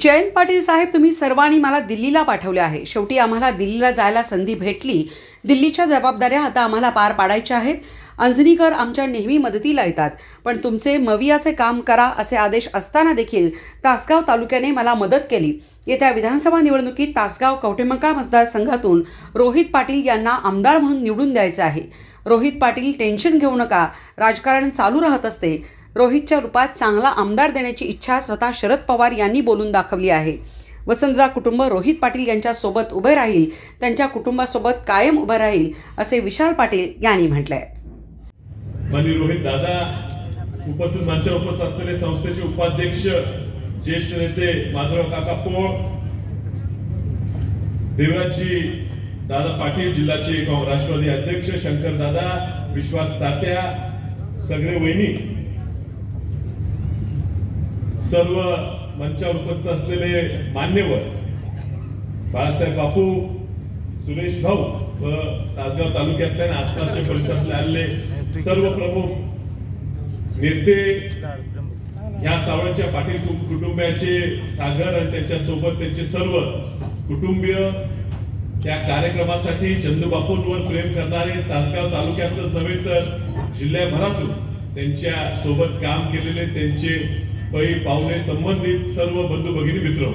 जयंत पाटील साहेब तुम्ही सर्वांनी मला दिल्लीला पाठवले आहे. शेवटी आम्हाला दिल्लीला जायला संधी भेटली. दिल्लीच्या जबाबदाऱ्या आता आम्हाला पार पाडायच्या आहेत. अंजनीकर आमच्या नेहमी मदतीला येतात. पण तुमचे मवियाचे काम करा असे आदेश असताना देखील तासगाव तालुक्याने मला मदत केली. येत्या विधानसभा निवडणुकीत तासगाव कवटेमंकाळ मतदारसंघातून रोहित पाटील यांना आमदार म्हणून निवडून द्यायचं आहे. रोहित पाटील टेन्शन घेऊ नका. राजकारण चालू राहत असते. रोहितच्या रूपात चांगला आमदार देण्याची इच्छा स्वतः शरद पवार यांनी बोलून दाखवली आहे. वसंतदा कुटुंब रोहित पाटील यांच्यासोबत उभे राहील त्यांच्या कुटुंबासोबत कायम उभं राहील असे विशाल पाटील यांनी म्हटलंय. रोहित दादा उपस्थित मंचावर उपस्थित असलेले संस्थेचे उपाध्यक्ष ज्येष्ठ नेते माधवराव काका पोळ देवराजी दादा पाटील जिल्ह्याचे राष्ट्रवादी अध्यक्ष शंकर दादा विश्वास तात्या सगळे वहिनी सर्व मंचावर उपस्थित असलेले मान्यवर बाळासाहेब बापू सुरेश भाऊ व तासगाव तालुक्यातल्या आणि आसपासच्या परिसरातले आलेले सर्व प्रमुख नेते ह्या सावळच्या पाटील कुटुंबियाचे सागर आणि त्यांच्यासोबत त्यांचे सर्व कुटुंबीय या कार्यक्रमासाठी चंदू बापूंवर प्रेम करणारे तासगाव तालुक्यातच नव्हे तर जिल्ह्याभरातून त्यांच्यासोबत काम केलेले त्यांचे पै पाहुणे संबंधित सर्व बंधू भगिनी मित्र.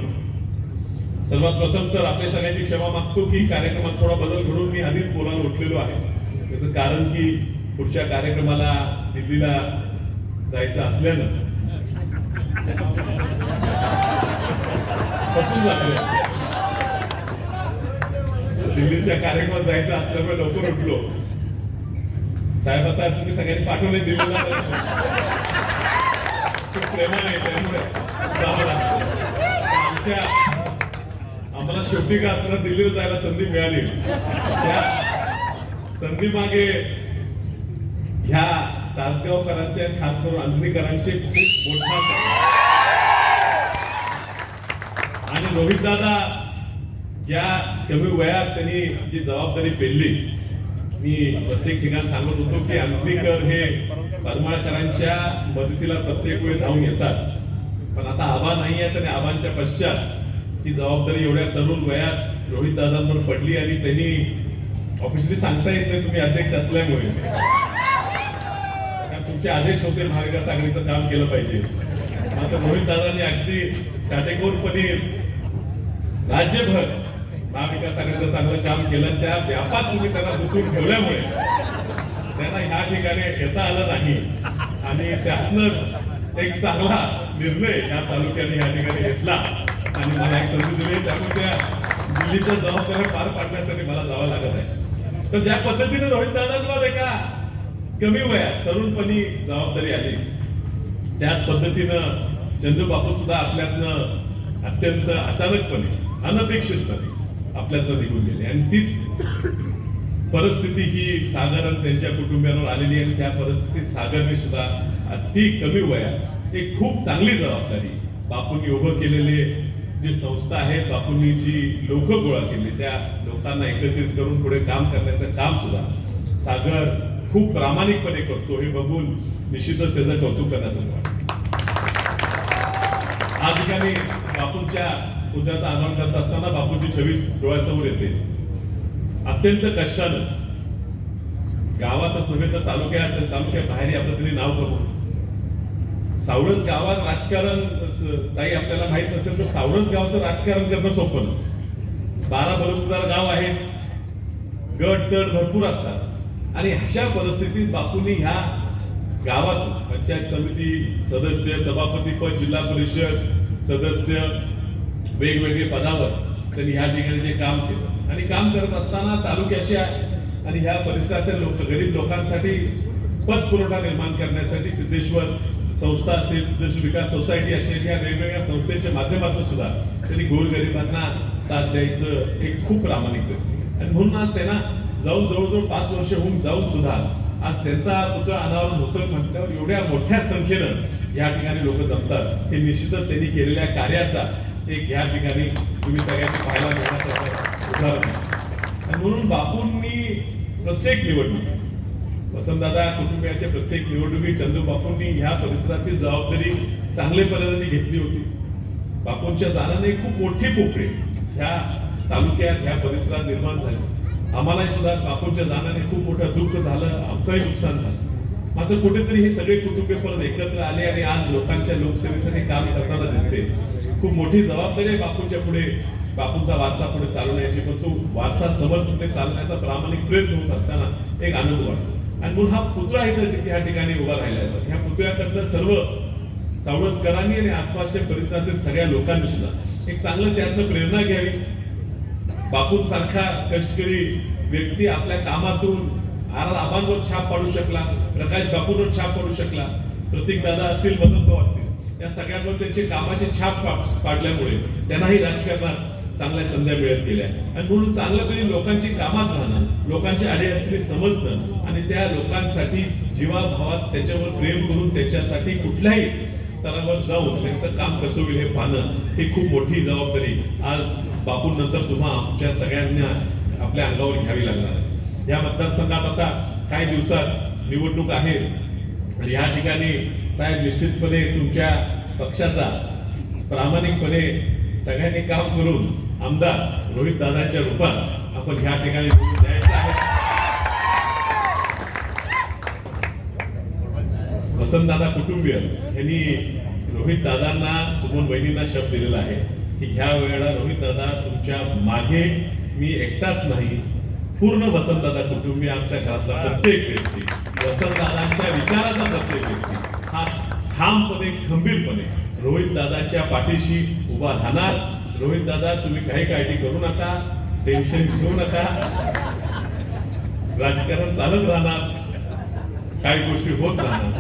सर्वात प्रथम तर आपल्या सगळ्यांची क्षमा मागतो की कार्यक्रमात थोडा बदल घडून मी आधीच बोलायला उठलेलो आहे. त्याचं कारण की पुढच्या कार्यक्रमाला दिल्लीला जायचं असल्यानं. दिल्लीच्या कार्यक्रमात जायचं असल्यामुळे लवकर उठलो. साहेब आता तुम्ही सगळ्यांनी पाठवले दिल्लीला. प्रेमाने त्यामुळे आमच्या आम्हाला शेवटी का असताना दिल्लीला जायला संधी मिळाली. त्या संधी मागे ह्या तासगावकरांचे खास करून अंजनीकरांचे खूप मोठा आणि रोहित दादा ज्या कमी वयात त्यांनी जी जबाबदारी पेलली. मी प्रत्येक ठिकाणी सांगत होतो की अंजनीकर हे परमाळकरांच्या मदतीला प्रत्येक वेळी धावून येतात. पण आता आबा नाही आहेत आणि आबांच्या पश्चात ही जबाबदारी एवढ्या तरुण वयात रोहित दादांवर पडली आणि त्यांनी ऑफिसली सांगता येत नाही तुम्ही अध्यक्ष असल्यामुळे. तुमचे आदेश होते महाविकास आघाडीचं काम केलं पाहिजे. मात्र रोहित दादांनी अगदी काटेकोरपणे राज्यभर महाविकास आघाडीचं चांगलं काम केलं त्या व्यापात तुम्ही त्यांना दुखून ठेवल्यामुळे त्यांना ह्या ठिकाणी येता आलं नाही. आणि त्यातनच एक चांगला निर्णय या तालुक्याने या ठिकाणी घेतला. आणि मला एक संधी दिली त्यामुळे त्या दिल्लीच्या जबाबदाऱ्या पार पाडण्यासाठी मला जावं लागत आहे. तर ज्या पद्धतीने रोहित दादांवर एका कमी वयात तरुणपणी जबाबदारी आली त्याच पद्धतीनं चंदू बापू सुद्धा आपल्यातनं अत्यंत अचानकपणे अनपेक्षितपणे आपल्यातनं निघून गेले. आणि तीच परिस्थिती ही सागर आणि त्यांच्या कुटुंबियांवर आलेली आहे आणि त्या परिस्थितीत सागरने सुद्धा अति कमी वयात एक खूप चांगली जबाबदारी बापूंनी उभं केलेले जे संस्था आहेत बापूंनी जी लोक गोळा केली त्या लोकांना एकत्रित करून पुढे काम करण्याचं काम सुद्धा सागर खूप प्रामाणिकपणे करतो हे बघून निश्चितच त्याचं कौतुक करण्यासारखं वाटतं. आज ठिकाणी बापूंच्या पुतळ्याचं आंदोलन करत असताना बापूंची छवीस डोळ्यासमोर येते. अत्यंत कष्टानं. गावातच नव्हे तर तालुक्यात तालुक्या बाहेर आपलं तरी नाव करू सावळच गावात राजकारण ताई आपल्याला माहीत नसेल तर सावळच गावाचं राजकारण करणं सोपं नसतं. बारा बलुतदार गाव आहे गट तड भरपूर असतात. आणि अशा परिस्थितीत बापूंनी ह्या गावातून पंचायत समिती सदस्य सभापती पद जिल्हा परिषद सदस्य वेगवेगळे पदावर त्यांनी ह्या ठिकाणी जे काम केलं. आणि काम करत असताना तालुक्याच्या आणि ह्या परिसरातील लोक गरीब लोकांसाठी पद पुरवठा निर्माण करण्यासाठी सिद्धेश्वर संस्था असेल सिद्धेश्वर विकास सोसायटी असेल या वेगवेगळ्या संस्थेच्या माध्यमातून सुद्धा त्यांनी गोरगरिबांना साथ द्यायचं एक खूप प्रामाणिक आणि म्हणून आज त्यांना जाऊन जवळजवळ पाच वर्ष होऊन जाऊन सुद्धा आज त्यांचा पुतळा अनावरण होतोय म्हटल्यावर एवढ्या मोठ्या संख्येनं या ठिकाणी लोक जमतात. हे निश्चितच त्यांनी केलेल्या कार्याचा एक या ठिकाणी तुम्ही सगळ्यांनी पाहायला मिळणार उदाहरण आणि म्हणून बापूंनी प्रत्येक निवडणूक वसंतदादा कुटुंबियाच्या प्रत्येक निवडणुकीत चंदू बापूंनी ह्या परिसरातील जबाबदारी चांगल्या पद्धतीने घेतली होती. बापूंच्या जाण्याने खूप मोठी पोकळी ह्या तालुक्यात ह्या परिसरात निर्माण झाली. आम्हालाही सुद्धा बापूंच्या जाण्याने खूप मोठं दुःख झालं आमचंही नुकसान झालं. मात्र कुठेतरी हे सगळे कुटुंबे परत एकत्र आले आणि आज लोकांच्या लोकसेवेसाठी काम करताना दिसते. खूप मोठी जबाबदारी आहे बापूंच्या पुढे. बापूंचा वारसा पुढे चालवण्याची पण तो वारसा समर्थपणे चालवण्याचा प्रामाणिक प्रयत्न होत असताना एक आनंद वाटतो. आणि म्हणून हा पुतळा इथं ह्या ठिकाणी उभा राहिला आहे. ह्या पुतळ्याकडनं सर्व सावळसकरांनी आणि आसपासच्या परिसरातील सगळ्या लोकांनी सुद्धा एक चांगलं त्यातनं प्रेरणा घ्यावी. बापूंसारखा कष्टकरी व्यक्ती आपल्या कामातून आर आबांवर छाप पाडू शकला प्रकाश बापूंवर छाप पाडू शकला प्रतीक दादा असतील मदन भाऊ असतील या सगळ्यांवर त्यांची कामाची छाप पाडल्यामुळे त्यांनाही राजकारणात चांगल्या संध्या मिळत गेल्या. आणि म्हणून चांगलं तरी लोकांची कामात राहणं लोकांच्या अडीअडचणी समजणं आणि त्या लोकांसाठी जीवाभावात त्याच्यावर प्रेम करून त्याच्यासाठी कुठल्याही स्तरावर जाऊन त्यांचं काम कसं होईल हे पाहणं ही खूप मोठी जबाबदारी आज बापूंनंतर तुम्हा आमच्या सगळ्यांना आपल्या अंगावर घ्यावी लागणार आहे. या मतदारसंघात आता काही दिवसात निवडणूक आहे आणि या ठिकाणी साहेब निश्चितपणे तुमच्या पक्षाचा प्रामाणिकपणे सगळ्यांनी काम करून आमदार रोहित दादाच्या रूपात आपण ह्या ठिकाणी द्यायचं आहे. वसंतदादा कुटुंबीय यांनी रोहित दादांना सुमन बहिणींना शब्द दिलेला आहे की ह्या वेळेला रोहित दादा तुमच्या मागे मी एकटाच नाही. पूर्ण वसंतदादा कुटुंबीय आमच्या घरातला प्रत्येक व्यक्ती वसंतदादांच्या विचाराचा प्रत्येक व्यक्ती हा ठामपणे खंबीरपणे रोहित दादाच्या पाठीशी उभा राहणार. रोहित दादा तुम्ही काही काळजी करू नका टेन्शन घेऊ नका. राजकारण चालत राहणार. काही गोष्टी होत राहणार.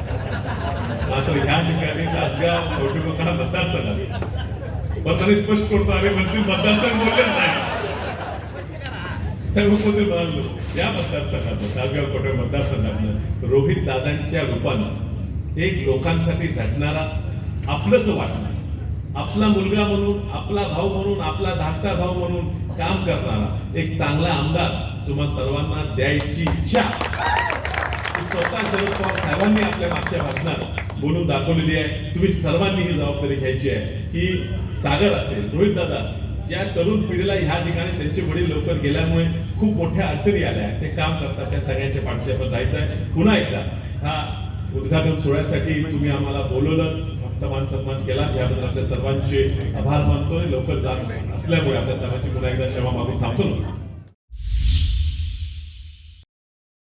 मात्र ह्या ठिकाणी तासगाव कौटुंबिकांना मतदारसंघ पण तरी स्पष्ट करतो आम्ही मंत्री मतदारसंघ बोललेच नाही. त्यामुळे म्हणालो या मतदारसंघातून तासगाव कोटे मतदारसंघातनं रोहित दादांच्या रूपानं एक लोकांसाठी झटणारा आपलंच वाटणं. आपला मुलगा म्हणून आपला भाऊ म्हणून आपला धाकटा भाऊ म्हणून काम करणारा एक चांगला आमदार तुम्हा सर्वांना द्यायची इच्छा. स्वतः शरद पवार साहेबांनी आपल्या मागच्या भाषणात बोलून दाखवलेली आहे. तुम्ही सर्वांनी ही जबाबदारी घ्यायची आहे की सागर असेल रोहित दादा असेल ज्या तरुण पिढीला ह्या ठिकाणी त्यांचे वडील लवकर गेल्यामुळे खूप मोठ्या अडचणी आल्या ते काम करतात त्या सगळ्यांच्या पाठीशी आपण जायचं आहे. पुन्हा एकदा हा उद्घाटन सोहळ्यासाठी तुम्ही आम्हाला बोलवलं. आमचा मान सन्मान केला. याबद्दल आपल्या सर्वांचे आभार मानतोय. लवकर जात असल्यामुळे आपल्या सर्वांची पुन्हा एकदा क्षमा मागून थांबतो